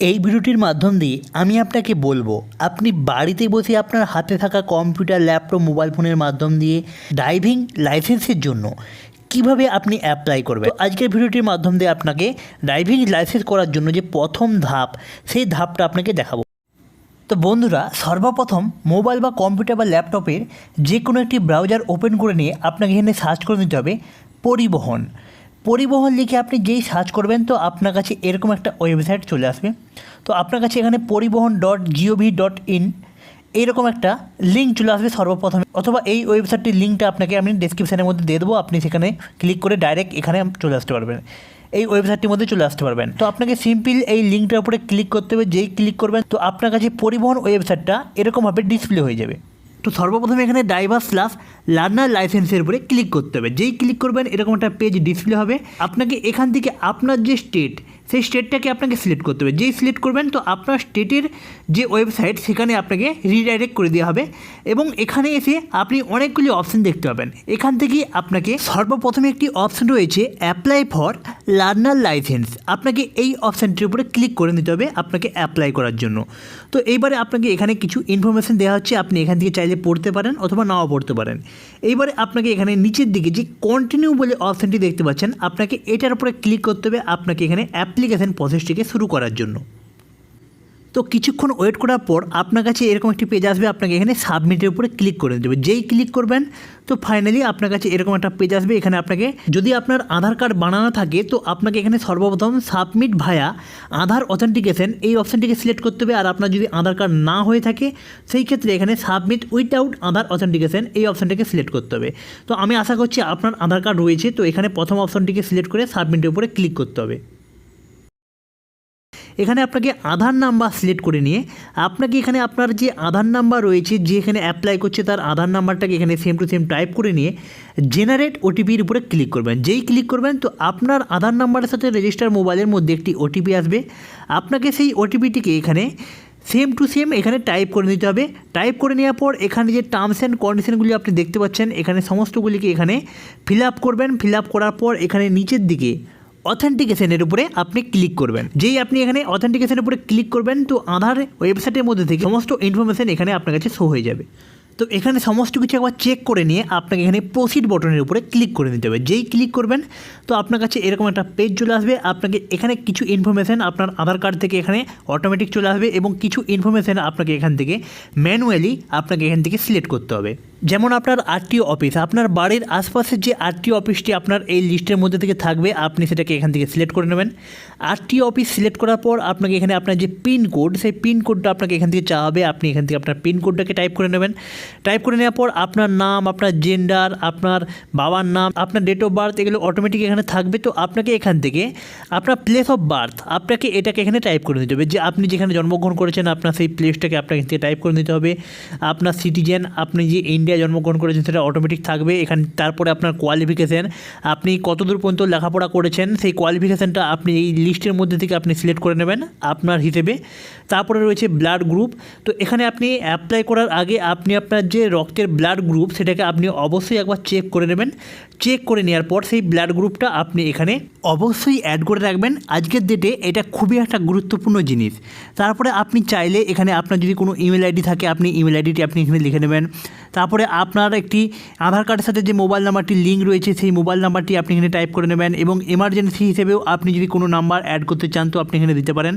এই ভিডিওটির মাধ্যম দিয়ে আমি আপনাকে বলব, আপনি বাড়িতে বসে আপনার হাতে থাকা কম্পিউটার, ল্যাপটপ, মোবাইল ফোনের মাধ্যম দিয়ে ড্রাইভিং লাইসেন্সের জন্য কীভাবে আপনি অ্যাপ্লাই করবেন। আজকের ভিডিওটির মাধ্যম দিয়ে আপনাকে ড্রাইভিং লাইসেন্স করার জন্য যে প্রথম ধাপ, সেই ধাপটা আপনাকে দেখাবো। তো বন্ধুরা, সর্বপ্রথম মোবাইল বা কম্পিউটার বা ল্যাপটপের যে কোনো একটি ব্রাউজার ওপেন করে নিয়ে আপনাকে এখানে সার্চ করে নিতে হবে পরিবহন। পরিবহন লিখে আপনি যেই সার্চ করবেন, তো আপনার কাছে এরকম একটা ওয়েবসাইট চলে আসবে। তো আপনার কাছে এখানে পরিবহন ডট জিওভি ডট ইন এইরকম একটা লিঙ্ক চলে আসবে সর্বপ্রথমে। অথবা এই ওয়েবসাইটটির লিঙ্কটা আপনাকে আমি ডিসক্রিপশানের মধ্যে দিয়ে দেবো। আপনি সেখানে ক্লিক করে ডাইরেক্ট এখানে চলে আসতে পারবেন। এই ওয়েবসাইটটির মধ্যে চলে আসতে পারবেন। তো আপনাকে সিম্পল এই লিঙ্কটার উপরে ক্লিক করতে হবে। যেই ক্লিক করবেন, তো আপনার কাছে পরিবহন ওয়েবসাইটটা এরকমভাবে ডিসপ্লে হয়ে যাবে। তো সর্বপ্রথমে এখানে ড্রাইভার স্লাস লার্নার লাইসেন্সের উপরে ক্লিক করতে হবে। যেই ক্লিক করবেন, এরকম একটা পেজ ডিসপ্লে হবে। আপনাকে এখান থেকে আপনার যে স্টেট সেই স্টেটটাকে আপনাকে সিলেক্ট করতে হবে। যেই সিলেক্ট করবেন তো আপনার স্টেটের যে ওয়েবসাইট সেখানে আপনাকে রিডাইরেক্ট করে দেওয়া হবে এবং এখানে এসে আপনি অনেকগুলি অপশন দেখতে পাবেন। এখান থেকে আপনাকে সর্বপ্রথমে একটি অপশন রয়েছে অ্যাপ্লাই ফর লার্নার লাইসেন্স আপনাকে এই অপশানটির উপরে ক্লিক করে নিতে হবে আপনাকে অ্যাপ্লাই করার জন্য। তো এইবারে আপনাকে এখানে কিছু ইনফরমেশন দেওয়া হচ্ছে। আপনি এখান থেকে চাইলে পড়তে পারেন অথবা নাও পড়তে পারেন। এইবারে আপনাকে এখানে নিচের দিকে যে কন্টিনিউ বলে অপশানটি দেখতে পাচ্ছেন, আপনাকে এটার উপরে ক্লিক করতে হবে। আপনাকে এখানে অ্যাপ্লিকেশন প্রসেসটিকে শুরু করার জন্য। তো কিছুক্ষণ ওয়েট করার পর আপনার কাছে এরকম একটি পেজ আসবে, আপনাকে এখানে সাবমিটের উপরে ক্লিক করে দেবে। যেই ক্লিক করবেন, তো ফাইনালি আপনার কাছে এরকম একটা পেজ আসবে, এখানে আপনাকে যদি আপনার আধার কার্ড বানানো থাকে, তো আপনাকে এখানে সর্বপ্রথম সাবমিট ভায়া আধার অথেন্টিকেশন এই অপশানটিকে সিলেক্ট করতে হবে। আর আপনার যদি আধার কার্ড না হয়ে থাকে, সেই ক্ষেত্রে এখানে সাবমিট উইথআউট আধার অথেন্টিকেশন এই অপশানটিকে সিলেক্ট করতে হবে। তো আমি আশা করছি আপনার আধার কার্ড রয়েছে, তো এখানে প্রথম অপশানটিকে সিলেক্ট করে সাবমিটের উপরে ক্লিক করতে হবে। এখানে আপনাকে আধার নাম্বার সিলেক্ট করে নিয়ে আপনাকে এখানে আপনার যে আধার নাম্বার রয়েছে, যে এখানে অ্যাপ্লাই করছে তার আধার নাম্বারটাকে এখানে সেম টু সেম টাইপ করে নিয়ে জেনারেট ওটিপির উপরে ক্লিক করবেন। যেই ক্লিক করবেন, তো আপনার আধার নাম্বারের সাথে রেজিস্টার মোবাইলের মধ্যে একটি ওটিপি আসবে। আপনাকে সেই ওটিপিটিকে এখানে সেম টু সেম এখানে টাইপ করে নিতে হবে। টাইপ করে নেওয়ার পর এখানে যে টার্মস অ্যান্ড কন্ডিশনগুলি আপনি দেখতে পাচ্ছেন, এখানে সমস্তগুলিকে এখানে ফিল আপ করবেন। ফিল আপ করার পর এখানে নিচের দিকে অথেন্টিকেশনের উপরে আপনি ক্লিক করবেন। যেই আপনি এখানে অথেন্টিকেশনের উপরে ক্লিক করবেন, তো আধার ওয়েবসাইটের মধ্যে থেকে সমস্ত ইনফরমেশন এখানে আপনার কাছে শো হয়ে যাবে। তো এখানে সমস্ত কিছু একবার চেক করে নিয়ে আপনাকে এখানে প্রসিড বটনের উপরে ক্লিক করে নিতে হবে। যেই ক্লিক করবেন, তো আপনার কাছে এরকম একটা পেজ চলে আসবে। আপনাকে এখানে কিছু ইনফরমেশান আপনার আধার কার্ড থেকে এখানে অটোমেটিক চলে আসবে এবং কিছু ইনফরমেশান আপনাকে এখান থেকে ম্যানুয়ালি আপনাকে এখান থেকে সিলেক্ট করতে হবে। যেমন আপনার আরটিও অফিস আপনার বাড়ির আশপাশের যে আরটিও অফিসটি আপনার এই লিস্টের মধ্যে থেকে থাকবে, আপনি সেটাকে এখান থেকে সিলেক্ট করে নেবেন। আরটিও অফিস সিলেক্ট করার পর আপনাকে এখানে আপনার যে পিন কোড সেই পিন কোডটা আপনাকে এখান থেকে চাওয়া হবে। আপনি এখান থেকে আপনার পিন কোডটাকে টাইপ করে নেবেন। টাইপ করে নেওয়ার পর আপনার নাম, আপনার জেন্ডার আপনার বাবার নাম, আপনার ডেট অফ বার্থ এগুলো অটোমেটিক এখানে থাকবে। তো আপনাকে এখান থেকে আপনার প্লেস অফ বার্থ আপনাকে এটাকে এখানে টাইপ করে নিতে হবে। যে আপনি যেখানে জন্মগ্রহণ করেছেন, আপনার সেই প্লেসটাকে আপনাকে থেকে টাইপ করে নিতে হবে। আপনার সিটিজেন আপনি যে ইন্ডিয়া জন্মগ্রহণ করেছেন, সেটা অটোমেটিক থাকবে। এখানে, তারপরে আপনার কোয়ালিফিকেশান আপনি কতদূর পর্যন্ত লেখাপড়া করেছেন, সেই কোয়ালিফিকেশানটা আপনি এই লিস্টের মধ্যে থেকে আপনি সিলেক্ট করে নেবেন আপনার হিসেবে। তারপরে রয়েছে ব্লাড গ্রুপ তো এখানে আপনি অ্যাপ্লাই করার আগে আপনি আপনার যে রক্তের ব্লাড গ্রুপ সেটাকে আপনি অবশ্যই একবার চেক করে নেবেন। চেক করে নেওয়ার পর সেই ব্লাড গ্রুপটা আপনি এখানে অবশ্যই অ্যাড করে রাখবেন। আজকের ডেটে এটা খুবই একটা গুরুত্বপূর্ণ জিনিস। তারপরে আপনি চাইলে এখানে আপনার যদি কোনো ইমেল আইডি থাকে, আপনি ইমেল আইডিটি আপনি এখানে লিখে নেবেন। তারপরে আপনার একটি আধার কার্ডের সাথে যে মোবাইল নাম্বারটি লিঙ্ক রয়েছে, সেই মোবাইল নাম্বারটি আপনি এখানে টাইপ করে নেবেন এবং এমার্জেন্সি হিসেবেও আপনি যদি কোনো নাম্বার অ্যাড করতে চান, তো আপনি এখানে দিতে পারেন।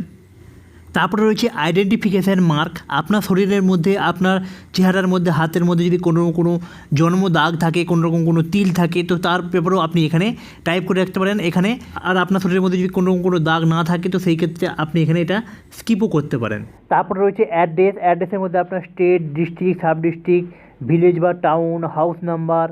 তারপরে রয়েছে আইডেন্টিফিকেশান মার্ক আপনার শরীরের মধ্যে, আপনার চেহারার মধ্যে, হাতের মধ্যে যদি কোনো কোনো জন্ম দাগ থাকে, কোনো রকম কোনো তিল থাকে, তো তার ব্যাপারেও আপনি এখানে টাইপ করে রাখতে পারেন। এখানে আর আপনার শরীরের মধ্যে যদি কোনো রকম কোনো দাগ না থাকে, তো সেই ক্ষেত্রে আপনি এখানে এটা স্কিপও করতে পারেন। তারপরে রয়েছে অ্যাড্রেস অ্যাড্রেসের মধ্যে আপনার state district sub district village বা টাউন হাউস নাম্বার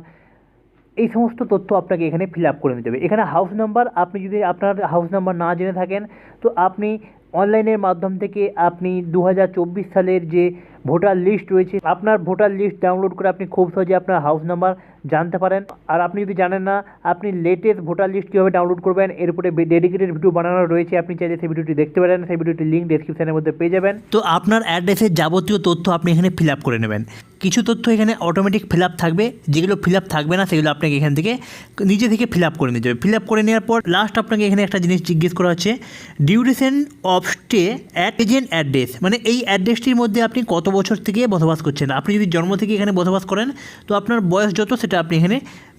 এই সমস্ত তথ্য আপনাকে এখানে ফিল আপ করে নিতে হবে। এখানে হাউস নাম্বার আপনি যদি আপনার হাউস নাম্বার না জেনে থাকেন, তো আপনি অনলাইনের মাধ্যম থেকে আপনি দু হাজার চব্বিশ সালের যে ভোটার লিস্ট রয়েছে। আপনার ভোটার লিস্ট ডাউনলোড করে আপনি খুব সহজে আপনার হাউস নাম্বার জানতে পারেন। আর আপনি যদি জানেন না, আপনি লেটেস্ট ভোটার লিস্ট কীভাবে ডাউনলোড করবেন, এর উপরে ডেডিকেটেড ভিডিও বানানো রয়েছে। আপনি চাইলে সেই ভিডিওটি দেখতে পারেন। সেই ভিডিওটির লিঙ্ক ডেসক্রিপশনের মধ্যে পেয়ে যাবেন। তো আপনার অ্যাড্রেসের যাবতীয় তথ্য আপনি এখানে ফিল আপ করে নেবেন। কিছু তথ্য এখানে অটোমেটিক ফিল আপ থাকবে। যেগুলো ফিল আপ থাকবে না, সেগুলো আপনাকে এখান থেকে নিজে থেকে ফিল আপ করে নিতে হবে। ফিল আপ করে নেওয়ার পর লাস্ট আপনাকে এখানে একটা জিনিস জিজ্ঞেস করা হচ্ছে duration of stay at agent address মানে এই অ্যাড্রেসটির মধ্যে আপনি কত বছর থেকে বসবাস করছেন। আপনি যদি জন্ম থেকে এখানে বসবাস করেন, তো আপনার বয়স যত সেটা আপনি এখানে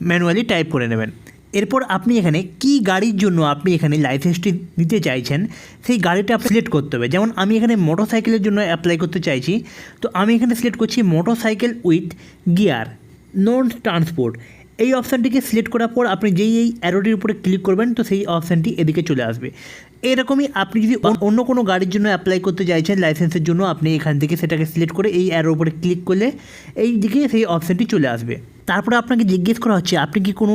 ম্যানুয়ালি টাইপ করে নেবেন। এরপর আপনি এখানে কি গাড়ির জন্য আপনি এখানে লাইসেন্সটি দিতে চাইছেন, সেই গাড়িটা আপনি সিলেক্ট করতে হবে। যেমন আমি এখানে মোটর সাইকেলের জন্য অ্যাপ্লাই করতে চাইছি, তো আমি এখানে সিলেক্ট করছি motorcycle with gear non transport এই অপশানটিকে সিলেক্ট করার পর আপনি যেই এই অ্যারোটির উপরে ক্লিক করবেন, তো সেই অপশানটি এদিকে চলে আসবে। এরকমই আপনি যদি অন্য- কোনো গাড়ির জন্য অ্যাপ্লাই করতে চাইছেন লাইসেন্সের জন্য আপনি এখান থেকে সেটাকে সিলেক্ট করে এই অ্যারোর উপরে ক্লিক করলে এই দিকে সেই অপশানটি চলে আসবে। তারপরে আপনাকে জিজ্ঞেস করা হচ্ছে, আপনি কি কোনো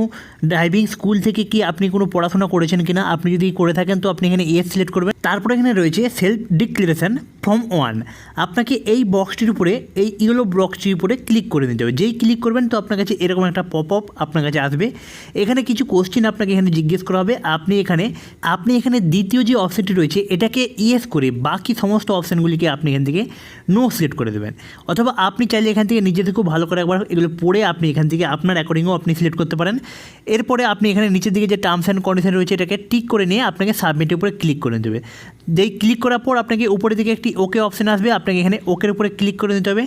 ড্রাইভিং স্কুল থেকে কি আপনি কোনো পড়াশোনা করেছেন কিনা? আপনি যদি করে থাকেন তো আপনি এখানে ইয়েস সিলেক্ট করবেন। তারপরে এখানে রয়েছে সেলফ ডিক্লারেশন ফ্রম ওয়ান আপনাকে এই বক্সটির উপরে, এই ইয়েলো বক্সটির উপরে ক্লিক করে নিতে হবে। যেই ক্লিক করবেন তো আপনার কাছে এরকম একটা পপ আপ আপনার কাছে আসবে। এখানে কিছু কোশ্চেন আপনাকে এখানে জিজ্ঞেস করা হবে। আপনি এখানে আপনি এখানে দ্বিতীয় যে অপশানটি রয়েছে, এটাকে ইয়েস করে বাকি সমস্ত অপশানগুলিকে আপনি এখান থেকে নো সিলেক্ট করে দেবেন। অথবা আপনি চাইলে এখান থেকে নিজে থেকেও ভালো করে একবার এগুলো পড়ে আপনি এখান থেকে আপনার অ্যাকর্ডিংও আপনি সিলেক্ট করতে পারেন। এরপরে আপনি এখানে নিচের দিকে যে টার্মস অ্যান্ড কন্ডিশন রয়েছে, এটাকে টিক করে নিয়ে আপনাকে সাবমিটের উপরে ক্লিক করে দেবে যেই ক্লিক করার পর আপনাকে উপরের দিকে একটি ওকে অপশান আসবে, আপনাকে এখানে ওকের উপরে ক্লিক করে নিতে হবে।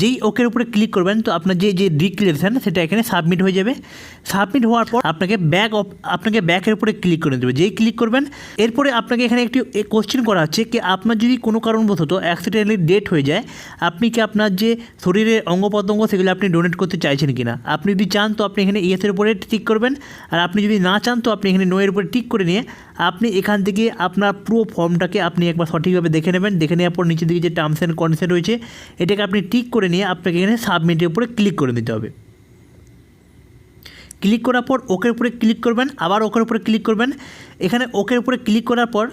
যেই ওকের উপরে ক্লিক করবেন, তো আপনার যে যে ডিক্লারেশন সেটা এখানে সাবমিট হয়ে যাবে। সাবমিট হওয়ার পর আপনাকে ব্যাক আপনাকে ব্যাকের উপরে ক্লিক করে দেবে। যেই ক্লিক করবেন, এরপরে আপনাকে এখানে একটি কোশ্চেন করা হচ্ছে কি, আপনার যদি কোনো কারণবশত অ্যাক্সিডেন্টালি ডেট হয়ে যায়, আপনি কি আপনার যে শরীরের অঙ্গ প্রত্যঙ্গ সেগুলো আপনি ডোনেট করতে চাইছেন কি না আপনি যদি চান, তো আপনি এখানে ইয়েসের উপরে টিক করবেন। আর আপনি যদি না চান, তো আপনি এখানে নোয়ের উপরে টিক করে নিয়ে আপনি এখান থেকে আপনার পুরো ফর্মটাকে আপনি একবার সঠিকভাবে দেখে নেবেন। দেখে নেওয়ার পর নিচের দিকে যে টার্মস অ্যান্ড কন্ডিশন রয়েছে, এটাকে আপনি টিক করে নিয়ে আপনাকে এখানে সাবমিটের উপরে ক্লিক করে দিতে হবে। ক্লিক করার পর ওকের উপরে ক্লিক করবেন, আবার ওকের উপরে ক্লিক করবেন। এখানে ওকের উপরে ক্লিক করার পর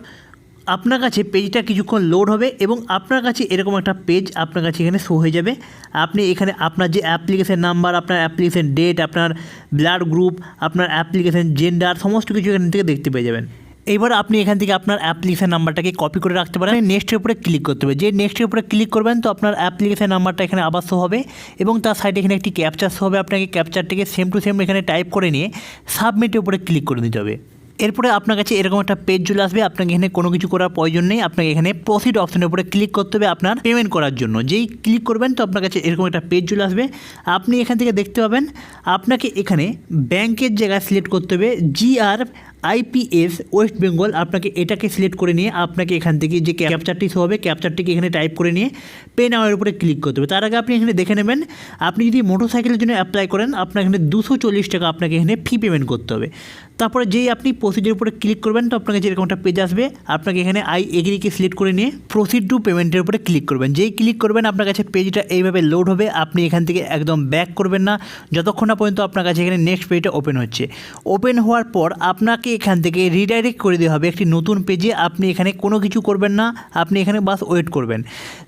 আপনার কাছে পেজটা কিছুক্ষণ লোড হবে এবং আপনার কাছে এরকম একটা পেজ আপনার কাছে এখানে শো হয়ে যাবে। আপনি এখানে আপনার যে অ্যাপ্লিকেশান নাম্বার, আপনার অ্যাপ্লিকেশন ডেট, আপনার ব্লাড গ্রুপ, আপনার অ্যাপ্লিকেশন জেন্ডার, সমস্ত কিছু এখান থেকে দেখতে পেয়ে যাবেন। এবার আপনি এখান থেকে আপনার অ্যাপ্লিকেশন নাম্বারটাকে কপি করে রাখতে পারেন। নেক্সটের উপরে ক্লিক করতে হবে। যে নেক্সটের উপরে ক্লিক করবেন, তো আপনার অ্যাপ্লিকেশন নাম্বারটা এখানে আবার শো হবে এবং তার সাইডে এখানে একটি ক্যাপচার শো হবে। আপনাকে ক্যাপচারটিকে সেম টু সেম এখানে টাইপ করে নিয়ে সাবমিটের উপরে ক্লিক করে দিতে হবে। এরপরে আপনার কাছে এরকম একটা পেজ চলে আসবে। আপনাকে এখানে কোনো কিছু করার প্রয়োজন নেই। আপনাকে এখানে প্রসিড অপশনের উপরে ক্লিক করতে হবে আপনার পেমেন্ট করার জন্য। যেই ক্লিক করবেন, তো আপনার কাছে এরকম একটা পেজ চলে আসবে। আপনি এখান থেকে দেখতে পাবেন, আপনাকে এখানে ব্যাংকের জায়গায় সিলেক্ট করতে হবে। জিআর আইপিএস ওয়েস্ট বেঙ্গল আপনাকে এটাকে সিলেক্ট করে নিয়ে আপনাকে এখান থেকে যে ক্যাপচারটি শো হবে ক্যাপচারটিকে এখানে টাইপ করে নিয়ে পে নাওয়ার উপরে ক্লিক করতে হবে। তার আগে আপনি এখানে দেখে নেবেন, আপনি যদি মোটর সাইকেলের জন্য অ্যাপ্লাই করেন আপনার এখানে দুশো চল্লিশ টাকা আপনাকে এখানে ফি পেমেন্ট করতে হবে। তারপরে যেই আপনি প্রসিডের উপরে ক্লিক করবেন, তো আপনাকে যেরকম একটা পেজ আসবে, আপনাকে এখানে আই এগ্রিকে সিলেক্ট করে নিয়ে প্রসিড টু পেমেন্টের উপরে ক্লিক করবেন। যেই ক্লিক করবেন, আপনার কাছে পেজটা এইভাবে লোড হবে, আপনি এখান থেকে একদম ব্যাক করবেন না। যতক্ষণ না পর্যন্ত আপনার কাছে এখানে নেক্সট পেজটা ওপেন হচ্ছে। ওপেন হওয়ার পর আপনাকে এখান থেকে রিডাইরেক্ট করে দেওয়া হবে একটি নতুন পেজে আপনি এখানে কোনো কিছু করবেন না, আপনি এখানে বাস ওয়েট করবেন।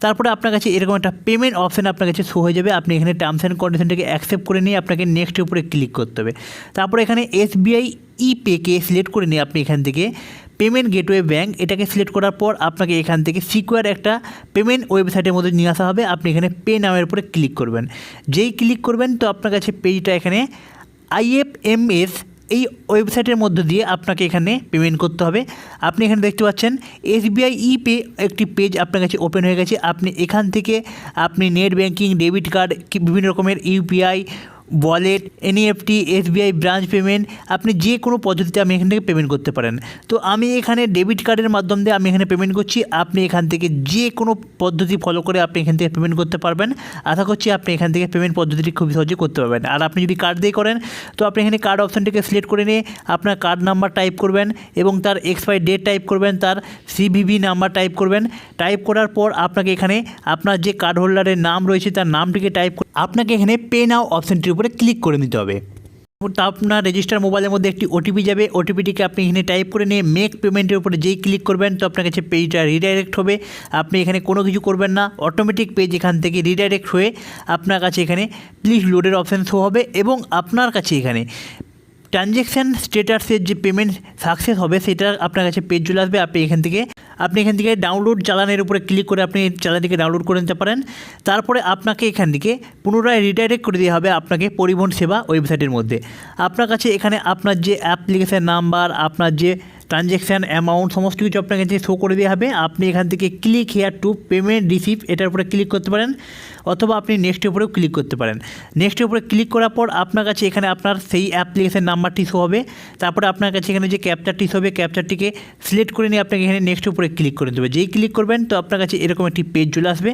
তারপরে আপনার কাছে এরকম একটা পেমেন্ট অপশান আপনার কাছে শো হয়ে যাবে। আপনি এখানে টার্মস অ্যান্ড কন্ডিশনটাকে অ্যাকসেপ্ট করে নিয়ে আপনাকে নেক্সটের উপরে ক্লিক করতে হবে। তারপরে এখানে এসবিআই ই পেকে সিলেক্ট করে নিয়ে আপনি এখান থেকে পেমেন্ট গেটওয়ে ব্যাঙ্ক এটাকে সিলেক্ট করার পর আপনাকে এখান থেকে সিকিউর একটা পেমেন্ট ওয়েবসাইটের মধ্যে নিয়ে আসা হবে। আপনি এখানে পে নামের উপরে ক্লিক করবেন। যেই ক্লিক করবেন তো আপনার কাছে পেজটা এখানে আইএফএমএস এই ওয়েবসাইটের মধ্য দিয়ে আপনাকে এখানে পেমেন্ট করতে হবে। আপনি এখানে দেখতে পাচ্ছেন এসবিআই ই পে একটি পেজ আপনার কাছে ওপেন হয়ে গেছে। আপনি এখান থেকে আপনি নেট ব্যাঙ্কিং ডেবিট কার্ড বিভিন্ন রকমের UPI wallet NEFT SBI branch payment আপনি যে কোনো পদ্ধতিতে আপনি এখান থেকে পেমেন্ট করতে পারেন। তো আমি এখানে ডেবিট কার্ডের মাধ্যম দিয়ে আমি এখানে পেমেন্ট করছি। আপনি এখান থেকে যে কোনো পদ্ধতি ফলো করে আপনি এখান থেকে পেমেন্ট করতে পারবেন। আশা করছি আপনি এখান থেকে পেমেন্ট পদ্ধতিটি খুব সহজে করতে পারবেন। আর আপনি যদি কার্ড দিয়ে করেন, তো আপনি এখানে কার্ড অপশানটিকে সিলেক্ট করে নিয়ে আপনার কার্ড নাম্বার টাইপ করবেন এবং তার এক্সপায়ার ডেট টাইপ করবেন, তার সিভিভি নাম্বার টাইপ করবেন। টাইপ করার পর আপনাকে এখানে আপনার যে কার্ড হোল্ডারের নাম রয়েছে, তার নামটিকে টাইপ আপনাকে এখানে পে নাও অপশানটির উপরে ক্লিক করে নিতে হবে। তা আপনার রেজিস্টার মোবাইলের মধ্যে একটি ওটিপি যাবে। ওটিপিটিকে আপনি এখানে টাইপ করে নিয়ে মেক পেমেন্টের উপরে যেই ক্লিক করবেন, তো আপনার কাছে পেজটা রিডাইরেক্ট হবে। আপনি এখানে কোনো কিছু করবেন না। অটোমেটিক পেজ এখান থেকে রিডাইরেক্ট হয়ে আপনার কাছে এখানে প্লিজ লোডের অপশান শো হবে এবং আপনার কাছে এখানে ট্রানজ্যাকশান স্টেটাসের যে পেমেন্ট সাকসেস হবে, সেটা আপনার কাছে পেজ চলে আসবে। আপনি এখান থেকে, আপনি এখান থেকে ডাউনলোড চালানের উপরে ক্লিক করে আপনি চালানটিকে ডাউনলোড করে নিতে পারেন। তারপরে আপনাকে এখান থেকে পুনরায় রিডাইরেক্ট করে দেওয়া হবে আপনাকে পরিবহন সেবা ওয়েবসাইটের মধ্যে। আপনার কাছে এখানে আপনার যে অ্যাপ্লিকেশান নাম্বার আপনার যে ট্রানজ্যাকশান অ্যামাউন্ট সমস্ত কিছু আপনার কাছে শো করে দেওয়া হবে। আপনি এখান থেকে click here to payment receive এটার উপরে ক্লিক করতে পারেন। অথবা আপনি নেক্সটের উপরেও ক্লিক করতে পারেন। নেক্সটের উপরে ক্লিক করার পর আপনার কাছে এখানে আপনার সেই অ্যাপ্লিকেশন নাম্বারটি শো হবে। তারপরে আপনার কাছে এখানে যে ক্যাপচারটি শো হবে ক্যাপচারটিকে সিলেক্ট করে নিয়ে আপনাকে এখানে নেক্সট উপরে ক্লিক করে দেবে যেই ক্লিক করবেন, তো আপনার কাছে এরকম একটি পেজ চলে আসবে।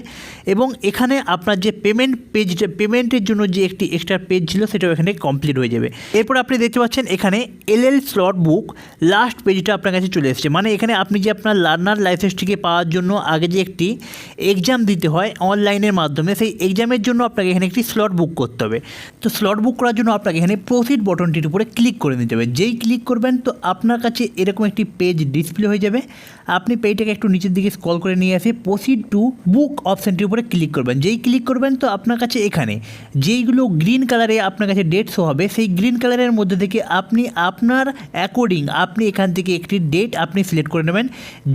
এবং এখানে আপনার যে পেমেন্ট পেজটা পেমেন্টের জন্য যে একটি এক্সট্রা পেজ ছিল, সেটাও এখানে কমপ্লিট হয়ে যাবে। এরপর আপনি দেখতে পাচ্ছেন এখানে এলএল স্লট বুক লাস্ট পেজটা আপনার কাছে চলে এসেছে। মানে এখানে আপনি যে আপনার লার্নার লাইসেন্সটিকে পাওয়ার জন্য আগে যে একটি এক্সাম দিতে হয় অনলাইনের মাধ্যমে সেই এক্সামের জন্য আপনাকে এখানে একটি স্লট বুক করতে হবে। তো স্লট বুক করার জন্য আপনাকে এখানে প্রসিড বটনটির উপরে ক্লিক করে নিতে হবে। যেই ক্লিক করবেন তো আপনার কাছে এরকম একটি পেজ ডিসপ্লে হয়ে যাবে। আপনি পেজটাকে একটু নিচের দিকে স্ক্রল করে নিয়ে এসে প্রসিড টু বুক অপশানটির উপরে ক্লিক করবেন। যেই ক্লিক করবেন তো আপনার কাছে এখানে যেইগুলো গ্রিন কালারে আপনার কাছে ডেট শো হবে, সেই গ্রিন কালারের মধ্যে থেকে আপনি আপনার অ্যাকর্ডিং আপনি এখান থেকে একটি ডেট আপনি সিলেক্ট করে নেবেন,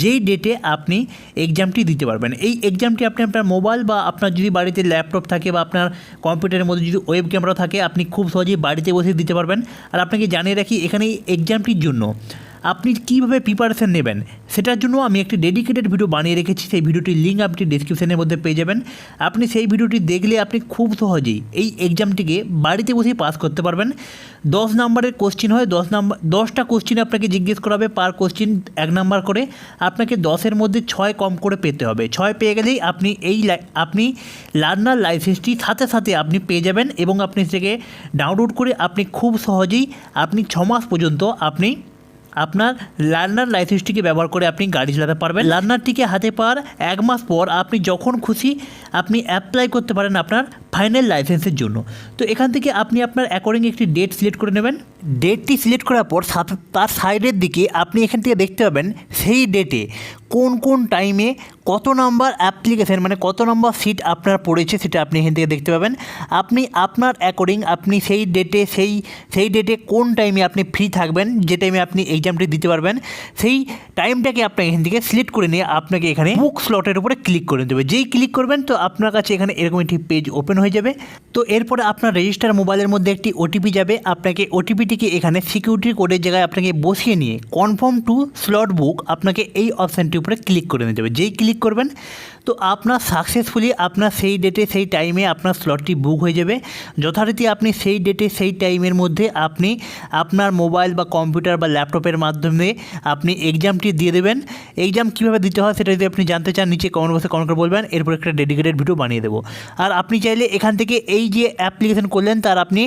যেই ডেটে আপনি এক্সামটি দিতে পারবেন। এই এক্সামটি আপনি আপনার মোবাইল বা আপনার যদি বাড়িতে ল্যাপটপ থাকে বা আপনার কম্পিউটারের মধ্যে যদি ওয়েব ক্যামেরা থাকে, আপনি খুব সহজেই বাড়িতে বসে দিতে পারবেন। আর আপনাকে জানিয়ে রাখি, এখানে এই এক্সামটির জন্য আপনি কীভাবে প্রিপারেশান নেবেন? সেটার জন্য আমি একটি ডেডিকেটেড ভিডিও বানিয়ে রেখেছি। সেই ভিডিওটির লিঙ্ক আপনি ডিসক্রিপশনের মধ্যে পেয়ে যাবেন। আপনি সেই ভিডিওটি দেখলে আপনি খুব সহজেই এই এক্সামটিকে বাড়িতে বসেই পাস করতে পারবেন। দশ নাম্বারের কোশ্চিন হয়, দশ নাম্বার দশটা কোশ্চিন আপনাকে জিজ্ঞেস করা হবে পার কোশ্চিন এক নাম্বার করে। আপনাকে দশের মধ্যে ছয় কম করে পেতে হবে। ছয় পেয়ে গেলেই আপনি এই আপনি লার্নার লাইসেন্সটি সাথে সাথে আপনি পেয়ে যাবেন এবং আপনি সেটাকে ডাউনলোড করে আপনি খুব সহজেই আপনি ছ মাস পর্যন্ত আপনি আপনার লার্নার লাইসেন্সটিকে ব্যবহার করে আপনি গাড়ি চালাতে পারবেন। লার্নারটিকে হাতে পাওয়ার এক মাস পর আপনি যখন খুশি আপনি অ্যাপ্লাই করতে পারেন আপনার ফাইনাল লাইসেন্সের জন্য। তো এখান থেকে আপনি আপনার অ্যাকর্ডিং একটি ডেট সিলেক্ট করে নেবেন। ডেটটি সিলেক্ট করার পর তার সাইডের দিকে আপনি এখান থেকে দেখতে পাবেন সেই ডেটে কোন কোন টাইমে কত নাম্বার অ্যাপ্লিকেশন মানে কত নম্বর সিট আপনার পড়েছে সেটা আপনি এখান থেকে দেখতে পাবেন। আপনি আপনার অ্যাকর্ডিং আপনি সেই ডেটে সেই সেই ডেটে কোন টাইমে আপনি ফ্রি থাকবেন, যে টাইমে আপনি এক্সামটি দিতে পারবেন, সেই টাইমটাকে আপনি এখান থেকে সিলেক্ট করে নিয়ে আপনাকে এখানে বুক স্লটের উপরে ক্লিক করে দেবে যেই ক্লিক করবেন তো আপনার কাছে এখানে এরকম একটি পেজ ওপেন হয়ে যাবে। তো এরপরে আপনার রেজিস্টার মোবাইলের মধ্যে একটি ওটিপি যাবে। আপনাকে ওটিপিটিকে এখানে সিকিউরিটি কোডের জায়গায় আপনাকে বসিয়ে নিয়ে কনফার্ম টু স্লট বুক আপনাকে এই অপশানটির উপরে ক্লিক করে নিতে হবে। যেই ক্লিক করবেন, তো আপনার সাকসেসফুলি আপনার সেই ডেটে সেই টাইমে আপনার স্লটটি বুক হয়ে যাবে। যথারীতি আপনি সেই ডেটে সেই টাইমের মধ্যে আপনি আপনার মোবাইল বা কম্পিউটার বা ল্যাপটপের মাধ্যমে আপনি এক্সামটি দিয়ে দেবেন। এক্সাম কীভাবে দিতে হয় সেটা যদি আপনি জানতে চান, নিচে কমেন্ট বক্সে কমেন্ট করে বলবেন। এরপর একটা ডেডিকেটেড ভিডিও বানিয়ে দেবো। আর আপনি চাইলে এখান থেকে এই যে অ্যাপ্লিকেশন করলেন, তার আপনি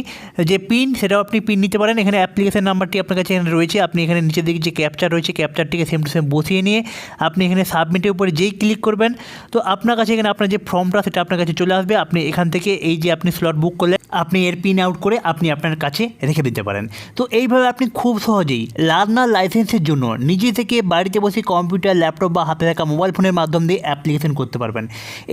যে পিন সেটাও আপনি পিন নিতে পারেন। এখানে অ্যাপ্লিকেশন নাম্বারটি আপনার কাছে এখানে রয়েছে। আপনি এখানে নিচের দিকে যে ক্যাপচার রয়েছে ক্যাপচারটিকে সেম টু সেম বসিয়ে নিয়ে আপনি এখানে সাবমিটের উপরে যেই ক্লিক করবেন, তো আপনার কাছে এখানে আপনার যে ফর্মটা সেটা আপনার কাছে চলে আসবে। আপনি এখান থেকে এই যে আপনি স্লট বুক করলেন, আপনি এর পিন আউট করে আপনি আপনার কাছে রেখে দিতে পারেন। তো এইভাবে আপনি খুব সহজেই লার্নার লাইসেন্সের জন্য নিজে থেকে বাড়িতে বসে কম্পিউটার ল্যাপটপ বা হাতে থাকা মোবাইল ফোনের মাধ্যম দিয়ে অ্যাপ্লিকেশন করতে পারবেন।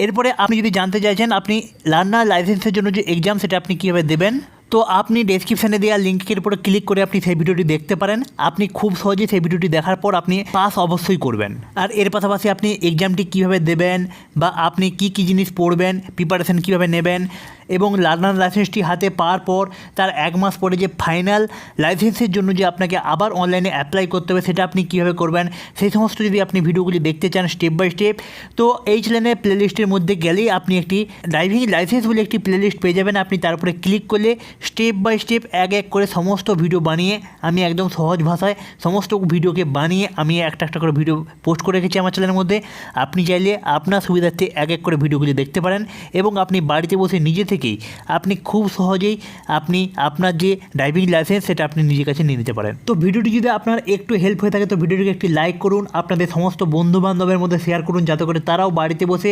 এরপরে আপনি যদি জানতে চাইছেন, আপনি লার্নার লাইসেন্সের জন্য যে এক্সাম সেটা আপনি কীভাবে দেবেন, তো আপনি ডেসক্রিপশানে দেওয়া লিঙ্কের উপরে ক্লিক করে আপনি সেই ভিডিওটি দেখতে পারেন। আপনি খুব সহজে সেই ভিডিওটি দেখার পর আপনি পাস অবশ্যই করবেন। আর এর পাশাপাশি আপনি এক্সামটি কীভাবে দেবেন বা আপনি কি কি জিনিস পড়বেন প্রিপারেশন কীভাবে নেবেন এবং লার্নার লাইসেন্সটি হাতে পাওয়ার পর তার এক মাস পরে যে ফাইনাল লাইসেন্সের জন্য যে আপনাকে আবার অনলাইনে অ্যাপ্লাই করতে হবে, সেটা আপনি কীভাবে করবেন? সেই সমস্ত যদি আপনি ভিডিওগুলি দেখতে চান স্টেপ বাই স্টেপ তো এই চ্যানেলের প্লেলিস্টের মধ্যে গেলেই আপনি একটি ড্রাইভিং লাইসেন্স বলে একটি প্লেলিস্ট পেয়ে যাবেন। আপনি তার উপরে ক্লিক করলে স্টেপ বাই স্টেপ এক এক করে সমস্ত ভিডিও বানিয়ে আমি একদম সহজ ভাষায় সমস্ত ভিডিওকে বানিয়ে আমি একটা একটা করে ভিডিও পোস্ট করে রেখেছি আমার চ্যানেলের মধ্যে। আপনি চাইলে আপনার সুবিধার্থে এক এক করে ভিডিওগুলি দেখতে পারেন এবং আপনি বাড়িতে বসে নিজে থেকেই আপনি খুব সহজেই আপনি আপনার যে ড্রাইভিং লাইসেন্স সেটা আপনি নিজের কাছে নিয়ে নিতে পারেন। তো ভিডিওটি যদি আপনার একটু হেল্প হয়ে থাকে, তো ভিডিওটিকে একটি লাইক করুন, আপনাদের সমস্ত বন্ধু বান্ধবের মধ্যে শেয়ার করুন, যাতে করে তারাও বাড়িতে বসে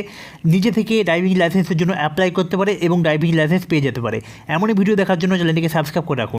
নিজে থেকে ড্রাইভিং লাইসেন্সের জন্য অ্যাপ্লাই করতে পারে এবং ড্রাইভিং লাইসেন্স পেয়ে যেতে পারে। এমনই ভিডিও দেখার জন্য চ্যানেলটিকে সাবস্ক্রাইব করে রাখুন।